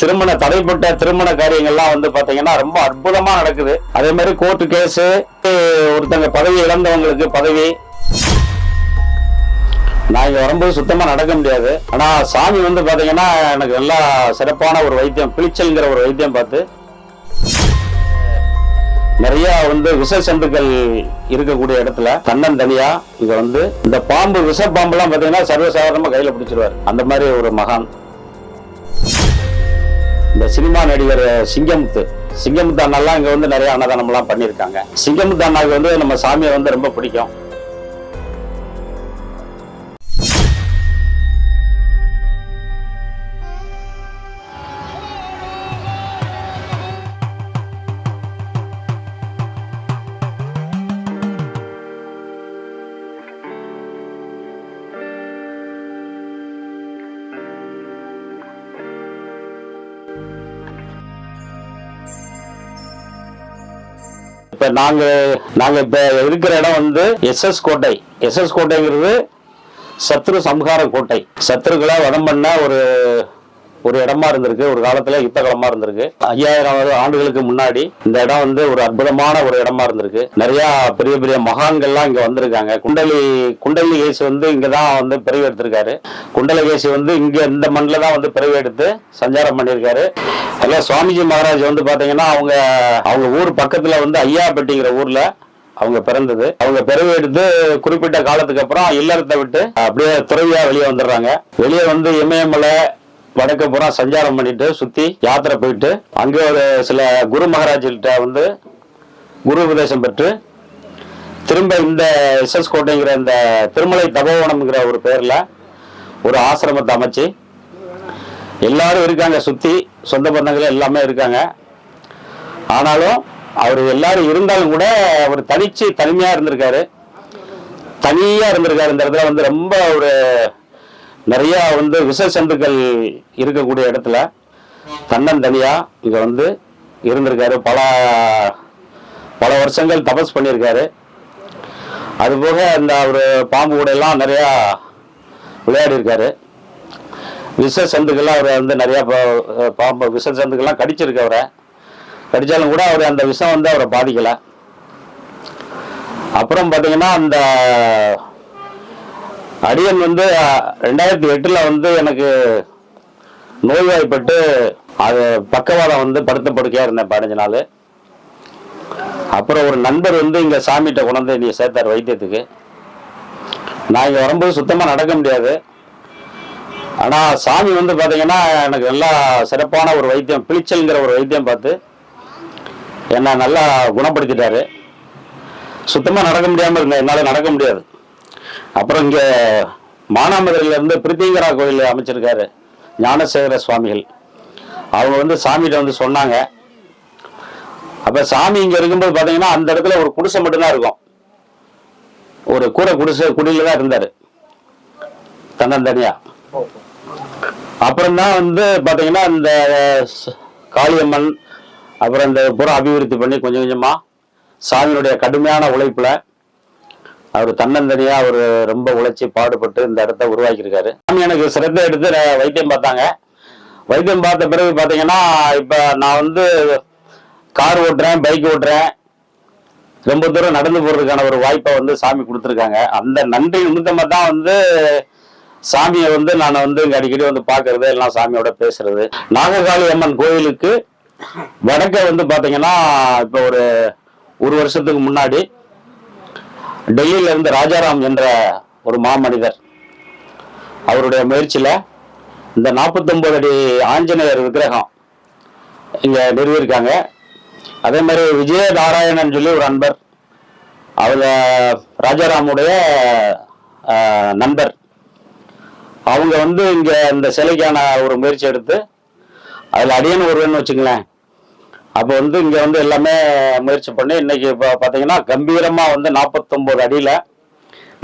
திருமண தடைப்பட்ட திருமண காரியங்கள்லாம் வந்து பாத்தீங்கன்னா ரொம்ப அற்புதமா நடக்குது. அதே மாதிரி கோர்ட்டு கேஸ் ஒருத்தங்க பதவி இழந்தவங்களுக்கு பதவி. நான் இங்க வரும்போது சுத்தமா நடக்க முடியாது. ஆனா சாமி வந்து பாத்தீங்கன்னா எனக்கு நல்லா சிறப்பான ஒரு வைத்தியம் பிளிச்சல்ங்கிற ஒரு வைத்தியம் பார்த்து. நிறைய வந்து விஷ சந்துக்கள் இருக்கக்கூடிய இடத்துல தன்னந்தனியா இங்க வந்து இந்த பாம்பு விஷ பாம்புலாம் பாத்தீங்கன்னா சர்வசாதாரணமா கையில பிடிச்சிருவாரு. அந்த மாதிரி ஒரு மகான். இந்த சினிமா நடிகர் சிங்கமுத்து. சிங்கமுத்து அண்ணாலாம் இங்க வந்து நிறைய அன்னதானம்லாம் பண்ணியிருக்காங்க. சிங்கமுத்து அண்ணாவுக்கு வந்து நம்ம சாமியை வந்து ரொம்ப பிடிக்கும். இப்ப நாங்க நாங்க இப்ப இருக்கிற இடம் வந்து எஸ்எஸ் கோட்டை. எஸ்எஸ் கோட்டைங்கிறது சத்ரு சம்ஹார கோட்டை. சத்ருக்களை வதம் பண்ண ஒரு ஒரு இடமா இருந்திருக்கு ஒரு காலத்துல யுத்த காலமா இருந்திருக்கு. ஐயாயிரம் ஆண்டுகளுக்கு முன்னாடி இந்த இடம் வந்து ஒரு அற்புதமான ஒரு இடமா இருந்திருக்கு. நிறைய பெரிய பெரிய மகான்கள்லாம் இங்க வந்திருக்காங்க. குண்டலி குண்டலி கேசி வந்து இங்கதான் வந்து பிறவி எடுத்திருக்காரு. குண்டலி கேசி வந்து இங்க இந்த மண்ணில் தான் வந்து பிறவி எடுத்து சஞ்சாரம் பண்ணியிருக்காரு. அதெல்லாம் சுவாமிஜி மகாராஜ் வந்து பாத்தீங்கன்னா அவங்க அவங்க ஊர் பக்கத்துல வந்து ஐயாப்பட்டிங்கிற ஊர்ல அவங்க பிறந்தது. அவங்க பிறவி எடுத்து குறிப்பிட்ட காலத்துக்கு அப்புறம் இல்லறத்தை விட்டு அப்படியே துறவியா வெளியே வந்துடுறாங்க. வெளியே வந்து இமயமலை வடக்கு புறம் சஞ்சாரம் பண்ணிட்டு சுத்தி யாத்திரை போயிட்டு அங்கே ஒரு சில குரு மகாராஜ்கிட்ட வந்து குரு உபதேசம் பெற்று திரும்ப இந்த எஸ்எஸ் கோட்டைங்கிற இந்த திருமலை தபோவனம்ங்கிற ஒரு பேர்ல ஒரு ஆசிரமத்தை அமைச்சு எல்லாரும் இருக்காங்க சுத்தி சொந்த பந்தங்கள் எல்லாமே இருக்காங்க. ஆனாலும் அவர் எல்லாரும் இருந்தாலும் கூட அவர் தனிச்சு தனிமையா இருந்திருக்காரு. தனியா இருந்திருக்காரு. இந்த இடத்துல வந்து ரொம்ப ஒரு நிறைய வந்து விஷ சந்துக்கள் இருக்கக்கூடிய இடத்துல தன்னந்தனியா இங்க வந்து இருந்திருக்காரு. பல பல வருஷங்கள் தபஸ் பண்ணியிருக்காரு. அதுபோக இந்த ஒரு பாம்பு கூட எல்லாம் நிறையா விளையாடி இருக்காரு விஷ சந்துக்கள்லாம் அவர் வந்து நிறையா பாம்பு விஷ சந்துக்கள்லாம் கடிச்சிருக்கு அவரை. கடித்தாலும் கூட அவர் அந்த விஷம் வந்து அவரை பாதிக்கலை. அப்புறம் பார்த்தீங்கன்னா அந்த அடியன் வந்து ரெண்டாயிரத்தி எட்டுல வந்து எனக்கு நோய்வாய்ப்பட்டு அது பக்கவாதம் வந்து படுத்த படுக்கையா இருந்தேன் பதினஞ்சு நாள். அப்புறம் ஒரு நண்பர் வந்து இங்க சாமிகிட்ட கொண்டாந்து நீ சேர்த்தார் வைத்தியத்துக்கு. நான் இங்க வரும்போது சுத்தமா நடக்க முடியாது. ஆனா சாமி வந்து பாத்தீங்கன்னா எனக்கு நல்லா சிறப்பான ஒரு வைத்தியம் பிளிச்சல்ங்கிற ஒரு வைத்தியம் பார்த்து என்னை நல்லா குணப்படுத்திட்டாரு. சுத்தமா நடக்க முடியாம இருந்தேன். என்னால நடக்க முடியாது. அப்புறம் இங்க மானாமதுரையில இருந்து பிரித்திங்கரா கோயில் அமைச்சிருக்காரு ஞானசேகர சுவாமிகள். அவங்க வந்து சாமிகிட்ட வந்து சொன்னாங்க. அப்ப சாமி இங்க இருக்கும்போது பாத்தீங்கன்னா அந்த இடத்துல ஒரு குடிசை மட்டும்தான் இருக்கும். ஒரு கூரை குடிசை குடியில தான் இருந்தாரு. தன்னந்தனியா. அப்புறம்தான் வந்து பாத்தீங்கன்னா இந்த காளியம்மன் அப்புறம் இந்த புறம் அபிவிருத்தி பண்ணி கொஞ்சம் கொஞ்சமா சாமியினுடைய கடுமையான உழைப்புல அவர் தன்னந்தனியா அவர் ரொம்ப உழைச்சி பாடுபட்டு இந்த இடத்த உருவாக்கியிருக்காரு. சாமி எனக்கு சிரத்தை எடுத்து வைத்தியம் பார்த்தாங்க. வைத்தியம் பார்த்த பிறகு பார்த்தீங்கன்னா இப்போ நான் வந்து கார் ஓட்டுறேன் பைக் ஓட்டுறேன். ரொம்ப தூரம் நடந்து போகிறதுக்கான ஒரு வாய்ப்பை வந்து சாமி கொடுத்துருக்காங்க. அந்த நன்றி நிமித்தமா தான் வந்து சாமியை வந்து நான் வந்து இங்கே அடிக்கடி வந்து பார்க்கறது எல்லாம் சாமியோட பேசுறது. நாககாளி அம்மன் கோயிலுக்கு வடக்க வந்து பார்த்தீங்கன்னா இப்போ ஒரு ஒரு வருஷத்துக்கு முன்னாடி டெல்லியில இருந்து ராஜாராம் என்ற ஒரு மாமனிதர். அவருடைய முயற்சியில இந்த 49 அடி ஆஞ்சநேயர் விக்கிரகம் இங்க நிறுவியிருக்காங்க. அதே மாதிரி விஜய நாராயணன் சொல்லி ஒரு அன்பர் அவங்க ராஜாராமுடைய நண்பர். அவங்க வந்து இங்க இந்த சிலைக்கான ஒரு முயற்சி எடுத்து அதுல அடியன் ஒருவன் வச்சுங்களேன் அப்போ வந்து இங்க வந்து எல்லாமே முயற்சி பண்ணி இன்னைக்கு இப்போ பார்த்தீங்கன்னா கம்பீரமா வந்து நாற்பத்தொம்போது அடியில்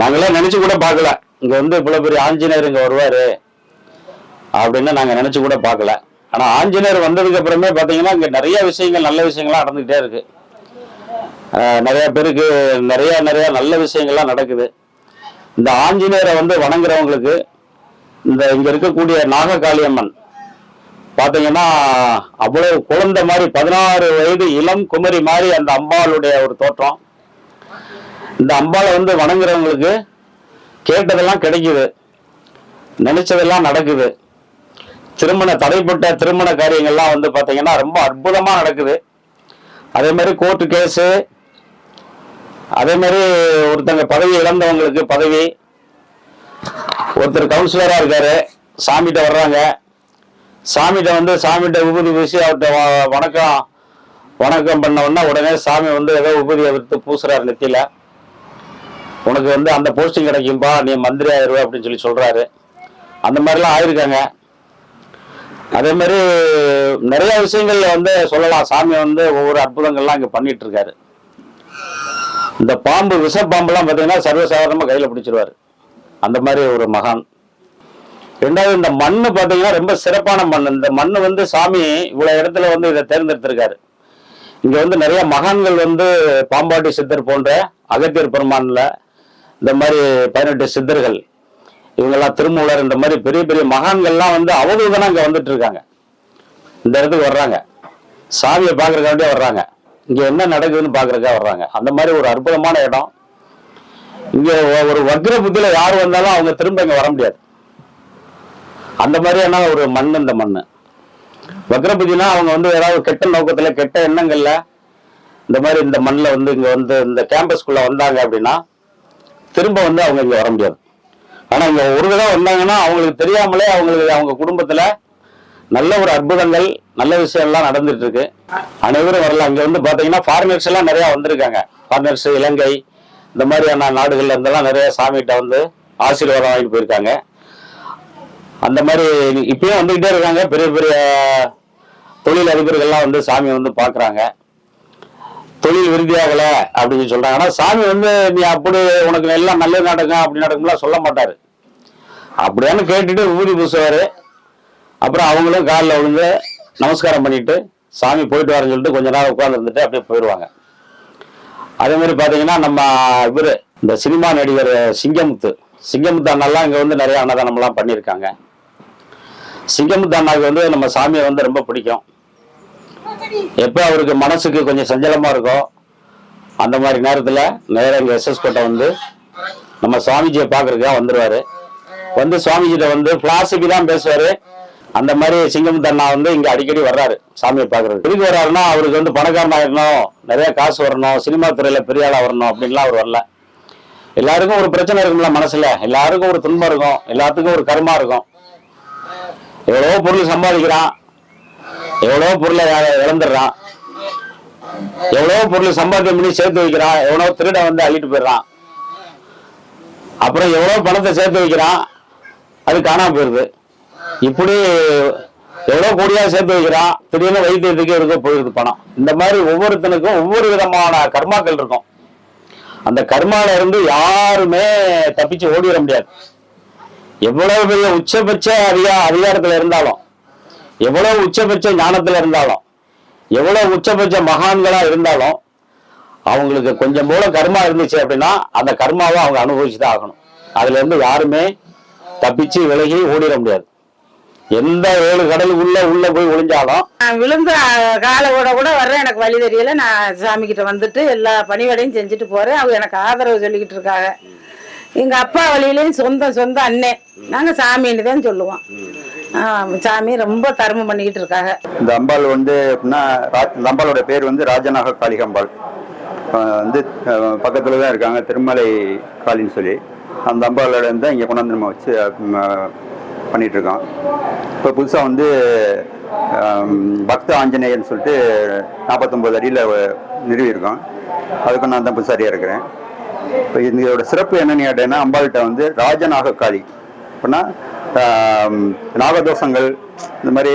நாங்களே நினைச்சு கூட பார்க்கல. இங்க வந்து இவ்வளோ பெரிய ஆஞ்சநேயர் இங்கே வருவார் அப்படின்னு நாங்கள் நினச்சி கூட பார்க்கல. ஆனால் ஆஞ்சநேயர் வந்ததுக்கு அப்புறமே பார்த்தீங்கன்னா இங்கே நிறைய விஷயங்கள் நல்ல விஷயங்கள்லாம் நடந்துகிட்டே இருக்கு. நிறைய பேருக்கு நிறைய நிறைய நல்ல விஷயங்கள்லாம் நடக்குது. இந்த ஆஞ்சநேயரை வந்து வணங்குறவங்களுக்கு இந்த இங்கே இருக்கக்கூடிய நாககாளியம்மன் பார்த்தீங்கன்னா அவ்வளவு குழந்தை மாதிரி பதினாறு வயது இளம் குமரி மாதிரி அந்த அம்பாளுடைய ஒரு தோற்றம். இந்த அம்பாளை வந்து வணங்குறவங்களுக்கு கேட்டதெல்லாம் கிடைக்குது. நினைச்சதெல்லாம் நடக்குது. திருமண தடைப்பட்ட திருமண காரியங்கள்லாம் வந்து பார்த்தீங்கன்னா ரொம்ப அற்புதமாக நடக்குது. அதே மாதிரி கோர்ட்டு கேஸு அதே மாதிரி ஒருத்தங்க பதவி இழந்தவங்களுக்கு பதவி. ஒருத்தர் கவுன்சிலராக இருக்காரு. சாமிகிட்ட வர்றாங்க. சாமிகிட்ட வந்து சாமிகிட்ட உபதி பூசி அவர்கிட்ட வணக்கம் வணக்கம் பண்ண உடனே உடனே சாமி வந்து ஏதோ உபதியை விற்று பூசுறாரு நெத்தியில. உனக்கு வந்து அந்த போஸ்டிங் கிடைக்கும்பா நீ மந்திரி ஆயிடுவ அப்படின்னு சொல்லி சொல்றாரு. அந்த மாதிரிலாம் ஆயிருக்காங்க. அதே மாதிரி நிறைய விஷயங்கள்ல வந்து சொல்லலாம். சாமி வந்து ஒவ்வொரு அற்புதங்கள்லாம் இங்கே பண்ணிட்டு இருக்காரு இந்த பாம்பு விஷ பாம்புலாம் பார்த்தீங்கன்னா சர்வசாதாரணமாக கையில் பிடிச்சிருவாரு. அந்த மாதிரி ஒரு மகான். ரெண்டாவது இந்த மண்ணு பார்த்தீங்கன்னா ரொம்ப சிறப்பான மண் இந்த மண்ணு வந்து சாமி இவ்வளோ இடத்துல வந்து இதை தேர்ந்தெடுத்திருக்காரு. இங்கே வந்து நிறைய மகான்கள் வந்து பாம்பாட்டி சித்தர் போன்ற அகத்தியர் பெருமானில் இந்த மாதிரி பதினெட்டு சித்தர்கள் இவங்கெல்லாம் திருமூலர் இந்த மாதிரி பெரிய பெரிய மகான்கள்லாம் வந்து அவதூதனா இங்கே வந்துட்டு இருக்காங்க. இந்த இடத்துக்கு வர்றாங்க. சாமியை பார்க்கறதுக்காண்டியே வர்றாங்க. இங்கே என்ன நடக்குதுன்னு பார்க்கறதுக்காக வர்றாங்க. அந்த மாதிரி ஒரு அற்புதமான இடம். இங்கே ஒரு வக்ர புத்தியில் யார் வந்தாலும் அவங்க திரும்ப இங்கே வர முடியாது. அந்த மாதிரியான ஒரு மண் இந்த மண் வக்ர அவங்க வந்து ஏதாவது கெட்ட நோக்கத்துல கெட்ட எண்ணங்கள்ல இந்த மாதிரி இந்த மண்ணில் வந்து இங்கே வந்து இந்த கேம்பஸ்குள்ள வந்தாங்க அப்படின்னா திரும்ப வந்து அவங்க இங்கே வர முடியாது. ஆனால் இங்கே ஒரு தடவை வந்தாங்கன்னா அவங்களுக்கு தெரியாமலே அவங்களுக்கு அவங்க குடும்பத்தில் நல்ல ஒரு அற்புதங்கள் நல்ல விஷயம்லாம் நடந்துட்டு இருக்கு. அனைவரும் வரலாம். அங்கே வந்து பார்த்தீங்கன்னா ஃபாரினர்ஸ் எல்லாம் நிறையா வந்திருக்காங்க. ஃபாரினர்ஸ் இலங்கை இந்த மாதிரியான நாடுகள்ல இருந்தெல்லாம் நிறைய சாமிகிட்ட வந்து ஆசீர்வாதம் வாங்கிட்டு போயிருக்காங்க. அந்த மாதிரி இப்பயும் வந்துகிட்டே இருக்காங்க. பெரிய பெரிய தொழில் அதிபர்கள்லாம் வந்து சாமி வந்து பாக்குறாங்க தொழில் விருதியாகல அப்படின்னு சொல்றாங்க. ஆனா சாமி வந்து நீ அப்படி உனக்கு எல்லாம் நல்லது நடக்கும் அப்படி நடக்கும்லாம் சொல்ல மாட்டாரு. அப்படியான்னு கேட்டுட்டு ஊதி பூசுவாரு. அப்புறம் அவங்களும் காலில் விழுந்து நமஸ்காரம் பண்ணிட்டு சாமி போயிட்டு வரேன்னு சொல்லிட்டு கொஞ்ச நேரம் உட்கார்ந்து இருந்துட்டு அப்படியே போயிடுவாங்க. அதே மாதிரி பாத்தீங்கன்னா நம்ம இவரு இந்த சினிமா நடிகர் சிங்கமுத்து. சிங்கமுத்து அண்ணெல்லாம் இங்க வந்து நிறைய அன்னதானம்லாம் பண்ணியிருக்காங்க. சிங்கமுத்து அண்ணாவுக்கு வந்து நம்ம சாமியை வந்து ரொம்ப பிடிக்கும். எப்போ அவருக்கு மனசுக்கு கொஞ்சம் சஞ்சலமா இருக்கோ அந்த மாதிரி நேரத்துல நேராக இங்க எஸ்எஸ் கோட்டை வந்து நம்ம சுவாமிஜியை பார்க்கறதுக்காக வந்துருவாரு. வந்து சுவாமிஜிட்ட வந்து பிலாசபி தான் பேசுவாரு. அந்த மாதிரி சிங்கமுத்து அண்ணா வந்து இங்க அடிக்கடி வர்றாரு சாமியை பார்க்கறது திருப்பி வர்றாருன்னா அவருக்கு வந்து பணக்காரன் இருக்கணும் நிறைய காசு வரணும் சினிமா துறையில பெரிய ஆளா வரணும் அப்படின்லாம் அவர் வரல. எல்லாருக்கும் ஒரு பிரச்சனை இருக்கும்ல மனசுல. எல்லாருக்கும் ஒரு துன்பம் இருக்கும். எல்லாத்துக்கும் ஒரு கர்மா இருக்கும். எவ்வளவோ பொருள் சம்பாதிக்கிறான். எவ்வளவோ பொருளை இழந்துடுறான். எவ்வளவோ பொருள் சம்பாத்தியம் பண்ணி சேர்த்து வைக்கிறான். எவ்வளோ திருட வந்து அள்ளிட்டு போயிடுறான். அப்புறம் எவ்வளோ பணத்தை சேர்த்து வைக்கிறான். அது காணாம போயிருது. இப்படி எவ்வளோ கோடியா சேர்த்து வைக்கிறான். திடீர்னு வைத்தியத்துக்கு இருக்க போயிருது பணம். இந்த மாதிரி ஒவ்வொருத்தனுக்கும் ஒவ்வொரு விதமான கர்மாக்கள் இருக்கும். அந்த கர்மால இருந்து யாருமே தப்பிச்சு ஓடிட முடியாது. எவ்வளவு பெரிய உச்சபட்ச அதிகா அதிகாரத்துல இருந்தாலும் எவ்வளவு உச்சபட்ச ஞானத்துல இருந்தாலும் எவ்வளவு உச்சபட்ச மகான்களா இருந்தாலும் அவங்களுக்கு கொஞ்சம் போல கர்மா இருந்துச்சு அப்படின்னா அந்த கர்மாவை அவங்க அனுபவிச்சு தான் ஆகணும். அதுல இருந்து யாருமே தப்பிச்சு விலகி ஓடிட முடியாது. எந்த ஏழு கடலுக்குள்ள உள்ள போய் ஒளிஞ்சாலும் விழுந்த விழுந்த கூட கூட வர்றேன் எனக்கு வழி தெரியல. நான் சாமி கிட்ட வந்துட்டு எல்லா பணிவடையும் செஞ்சுட்டு போறேன். அவங்க எனக்கு ஆதரவு சொல்லிக்கிட்டு இருக்காங்க. எங்க அப்பா வழியிலையும் சொந்த சொந்த அண்ணன் நாங்க சாமின்னு தான் சொல்லுவோம். சாமி ரொம்ப தர்மம் பண்ணிக்கிட்டு இருக்காங்க. இந்த அம்பாள் வந்து எப்படின்னா இந்த அம்பாளோட பேர் வந்து ராஜநாக காளிகம்பாள் வந்து பக்கத்தில் பக்கத்துல தான் இருக்காங்க திருமலை காளின்னு சொல்லி. அந்த அம்பாளோட தான் இங்கே கொண்டாந்து நம்ம வச்சு பண்ணிகிட்ருக்கோம் பண்ணிட்டு இருக்கோம் இப்போ புதுசாக வந்து பக்த ஆஞ்சநேயர்னு சொல்லிட்டு நாற்பத்தொம்பது அடியில் நிறுவியிருக்கோம் அதுக்கு நான் தான் புதுசாரியாக இருக்கிறேன். இப்போ இதோட சிறப்பு என்னன்னு கேட்டேன்னா அம்பாள்கிட்ட வந்து ராஜநாகக்காளி. அப்படின்னா நாகதோஷங்கள் இந்த மாதிரி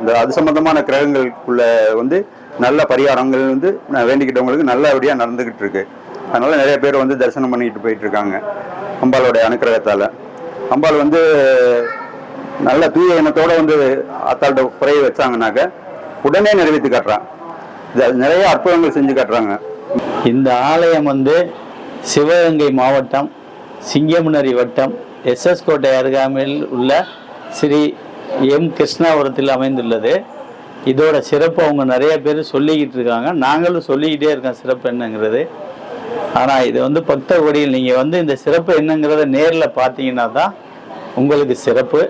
இந்த அது சம்பந்தமான கிரகங்களுக்குள்ள வந்து நல்ல பரிகாரங்கள் வந்து நான் வேண்டிக்கிட்டவங்களுக்கு நல்லபடியாக நடந்துக்கிட்டு இருக்கு. அதனால நிறைய பேர் வந்து தரிசனம் பண்ணிக்கிட்டு போயிட்டு இருக்காங்க அம்பாளோட அனுக்கிரகத்தால். அம்பாள் வந்து நல்ல தூய எண்ணத்தோட வந்து அத்தாள்கிட்ட குறைய வச்சாங்கனாக்க உடனே நிறைவேற்றி காட்டுறான் நிறைய அற்புதங்கள் செஞ்சு காட்டுறாங்க. இந்த ஆலயம் வந்து சிவகங்கை மாவட்டம் சிங்கமுனரி வட்டம் எஸ்எஸ் கோட்டை அருகாமையில் உள்ள ஸ்ரீ எம் கிருஷ்ணாபுரத்தில் அமைந்துள்ளது. இதோட சிறப்பு அவங்க நிறைய பேர் சொல்லிக்கிட்டு இருக்காங்க. நாங்களும் சொல்லிக்கிட்டே இருக்கோம் சிறப்பு என்னங்கிறது. ஆனால் இது வந்து பக்த கொடியில் நீங்கள் வந்து இந்த சிறப்பு என்னங்கிறத நேரில் பார்த்தீங்கன்னா தான் உங்களுக்கு சிறப்பு.